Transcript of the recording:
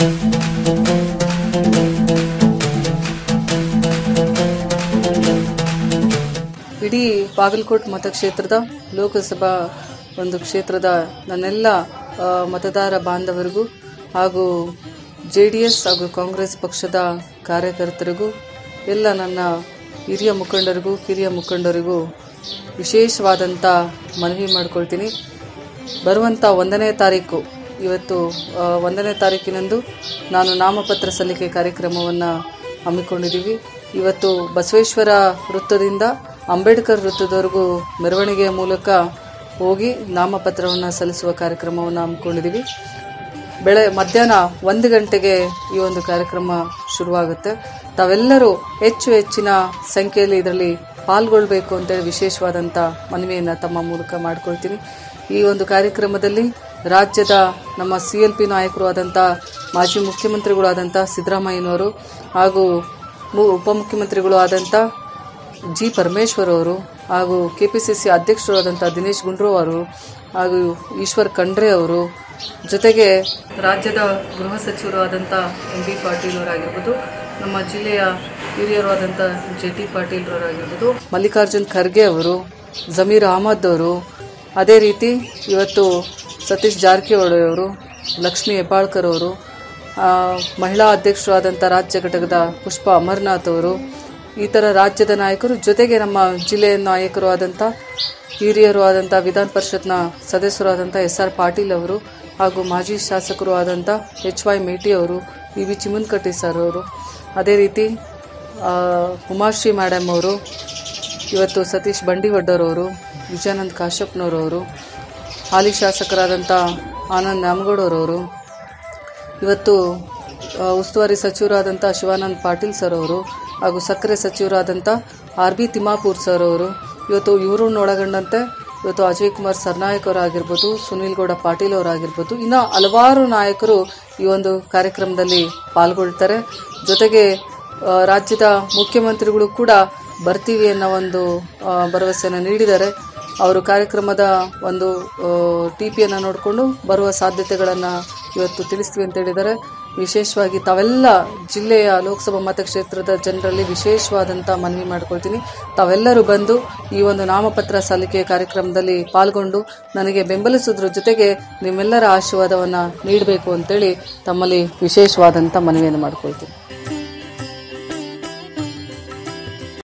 ಇಡೀ ಬಾಗಲಕೋಟ್ ಮತಕ್ಷೇತ್ರದ ಲೋಕಸಭಾ ಒಂದು ಕ್ಷೇತ್ರದ ನನ್ನೆಲ್ಲ ಮತದಾರ ಬಾಂಧವರಿಗೂ ಹಾಗೂ ಜೆ ಡಿ ಎಸ್ ಹಾಗೂ ಕಾಂಗ್ರೆಸ್ ಪಕ್ಷದ ಕಾರ್ಯಕರ್ತರಿಗೂ, ಎಲ್ಲ ನನ್ನ ಹಿರಿಯ ಮುಖಂಡರಿಗೂ, ಕಿರಿಯ ಮುಖಂಡರಿಗೂ ವಿಶೇಷವಾದಂಥ ಮನವಿ ಮಾಡ್ಕೊಳ್ತೀನಿ. ಬರುವಂಥ ಒಂದನೇ ತಾರೀಕು ಇವತ್ತು ಒಂದನೇ ತಾರೀಕಿನಂದು ನಾನು ನಾಮಪತ್ರ ಸಲ್ಲಿಕೆ ಕಾರ್ಯಕ್ರಮವನ್ನು ಹಮ್ಮಿಕೊಂಡಿದ್ದೀವಿ. ಇವತ್ತು ಬಸವೇಶ್ವರ ವೃತ್ತದಿಂದ ಅಂಬೇಡ್ಕರ್ ವೃತ್ತದವರೆಗೂ ಮೆರವಣಿಗೆಯ ಮೂಲಕ ಹೋಗಿ ನಾಮಪತ್ರವನ್ನು ಸಲ್ಲಿಸುವ ಕಾರ್ಯಕ್ರಮವನ್ನು ಹಮ್ಮಿಕೊಂಡಿದ್ದೀವಿ. ಬೆಳೆ, ಮಧ್ಯಾಹ್ನ ಒಂದು ಗಂಟೆಗೆ ಈ ಒಂದು ಕಾರ್ಯಕ್ರಮ ಶುರುವಾಗುತ್ತೆ. ತಾವೆಲ್ಲರೂ ಹೆಚ್ಚು ಹೆಚ್ಚಿನ ಸಂಖ್ಯೆಯಲ್ಲಿ ಇದರಲ್ಲಿ ಪಾಲ್ಗೊಳ್ಬೇಕು ಅಂತೇಳಿ ವಿಶೇಷವಾದಂಥ ಮನವಿಯನ್ನು ತಮ್ಮ ಮೂಲಕ ಮಾಡ್ಕೊಳ್ತೀನಿ. ಈ ಒಂದು ಕಾರ್ಯಕ್ರಮದಲ್ಲಿ ರಾಜ್ಯದ ನಮ್ಮ ಸಿ ಎಲ್ ಪಿ ನಾಯಕರು ಆದಂಥ ಮಾಜಿ ಮುಖ್ಯಮಂತ್ರಿಗಳು ಆದಂಥ ಸಿದ್ದರಾಮಯ್ಯನವರು ಹಾಗೂ ಮು, ಉಪಮುಖ್ಯಮಂತ್ರಿಗಳು ಆದಂಥ ಜಿ ಪರಮೇಶ್ವರ್ ಅವರು ಹಾಗೂ ಕೆ ಪಿ ಸಿ ಸಿ ಅಧ್ಯಕ್ಷರು ಆದಂಥ ದಿನೇಶ್ ಗುಂಡ್ರೋ ಅವರು ಹಾಗೂ ಈಶ್ವರ್ ಖಂಡ್ರೆ ಅವರು, ಜೊತೆಗೆ ರಾಜ್ಯದ ಗೃಹ ಸಚಿವರು ಆದಂಥ ಎಂ ಬಿ ಪಾಟೀಲ್ ಅವರಾಗಿರ್ಬೋದು, ನಮ್ಮ ಜಿಲ್ಲೆಯ ಹಿರಿಯರು ಆದಂಥ ಜೆ ಟಿ ಪಾಟೀಲ್ ಅವರಾಗಿರ್ಬೋದು, ಮಲ್ಲಿಕಾರ್ಜುನ್ ಖರ್ಗೆ ಅವರು, ಜಮೀರ್ ಅಹಮದ್ ಅವರು, ಅದೇ ರೀತಿ ಇವತ್ತು ಸತೀಶ್ ಜಾರಕಿಹೊಳಿ ಅವರು, ಲಕ್ಷ್ಮೀ ಹೆಬ್ಬಾಳ್ಕರ್ ಅವರು ಮಹಿಳಾ ಅಧ್ಯಕ್ಷರಾದಂಥ ರಾಜ್ಯ ಘಟಕದ ಪುಷ್ಪ ಅಮರ್ನಾಥ್ ಅವರು ಈ ಥರ ರಾಜ್ಯದ ನಾಯಕರು ಜೊತೆಗೆ ನಮ್ಮ ಜಿಲ್ಲೆಯ ನಾಯಕರು ಆದಂಥ ಹಿರಿಯರು ಆದಂಥ ವಿಧಾನ ಪರಿಷತ್ನ ಸದಸ್ಯರು ಆದಂಥ ಎಸ್ ಆರ್ ಪಾಟೀಲ್ ಅವರು ಹಾಗೂ ಮಾಜಿ ಶಾಸಕರು ಆದಂಥ ಎಚ್ ವೈ ಮೇಟಿ ಅವರು, ಇ ವಿ ಚಿಮನ್ಕಟ್ಟಿ ಸರ್ ಅವರು. ಅದೇ ರೀತಿ ಉಮಾಶ್ರೀ ಮೇಡಮ್ ಅವರು, ಇವತ್ತು ಸತೀಶ್ ಬಂಡಿವಡ್ಡರವರು ವಿಜಯಾನಂದ್ ಕಾಶ್ಯಪ್ನವರವರು ಹಾಲಿ ಶಾಸಕರಾದಂಥ ಆನಂದ್ ನ್ಯಾಮಗೌಡರವರು, ಇವತ್ತು ಉಸ್ತುವಾರಿ ಸಚಿವರಾದಂಥ ಶಿವಾನಂದ್ ಪಾಟೀಲ್ ಸರ್ ಅವರು ಹಾಗೂ ಸಕ್ಕರೆ ಸಚಿವರಾದಂಥ ಆರ್ ಬಿ ತಿಮ್ಮಾಪುರ್ ಸರ್ ಅವರು ಇವತ್ತು ಇವರನ್ನ ಒಳಗೊಂಡಂತೆ ಇವತ್ತು ಅಜಯ್ ಕುಮಾರ್ ಸರ್ನಾಯಕ್ ಅವರಾಗಿರ್ಬೋದು, ಸುನೀಲ್ ಗೌಡ ಪಾಟೀಲ್ ಅವರಾಗಿರ್ಬೋದು, ಇನ್ನು ಹಲವಾರು ನಾಯಕರು ಈ ಒಂದು ಕಾರ್ಯಕ್ರಮದಲ್ಲಿ ಪಾಲ್ಗೊಳ್ತಾರೆ. ಜೊತೆಗೆ ರಾಜ್ಯದ ಮುಖ್ಯಮಂತ್ರಿಗಳು ಕೂಡ ಬರ್ತೀವಿ ಅನ್ನೋ ಒಂದು ಭರವಸೆಯನ್ನು ನೀಡಿದ್ದಾರೆ. ಅವರು ಕಾರ್ಯಕ್ರಮದ ಒಂದು ಟಿ ಪಿಯನ್ನು ನೋಡಿಕೊಂಡು ಬರುವ ಸಾಧ್ಯತೆಗಳನ್ನು ಇವತ್ತು ತಿಳಿಸ್ತೀವಿ ಅಂತ ಹೇಳಿದ್ದಾರೆ. ವಿಶೇಷವಾಗಿ ತಾವೆಲ್ಲ ಜಿಲ್ಲೆಯ ಲೋಕಸಭಾ ಮತಕ್ಷೇತ್ರದ ಜನರಲ್ಲಿ ವಿಶೇಷವಾದಂಥ ಮನವಿ ಮಾಡ್ಕೊಳ್ತೀನಿ. ತಾವೆಲ್ಲರೂ ಬಂದು ಈ ಒಂದು ನಾಮಪತ್ರ ಸಲ್ಲಿಕೆ ಕಾರ್ಯಕ್ರಮದಲ್ಲಿ ಪಾಲ್ಗೊಂಡು ನನಗೆ ಬೆಂಬಲಿಸೋದ್ರ ಜೊತೆಗೆ ನಿಮ್ಮೆಲ್ಲರ ಆಶೀರ್ವಾದವನ್ನು ನೀಡಬೇಕು ಅಂತೇಳಿ ತಮ್ಮಲ್ಲಿ ವಿಶೇಷವಾದಂಥ ಮನವಿಯನ್ನು ಮಾಡ್ಕೊಳ್ತೀನಿ.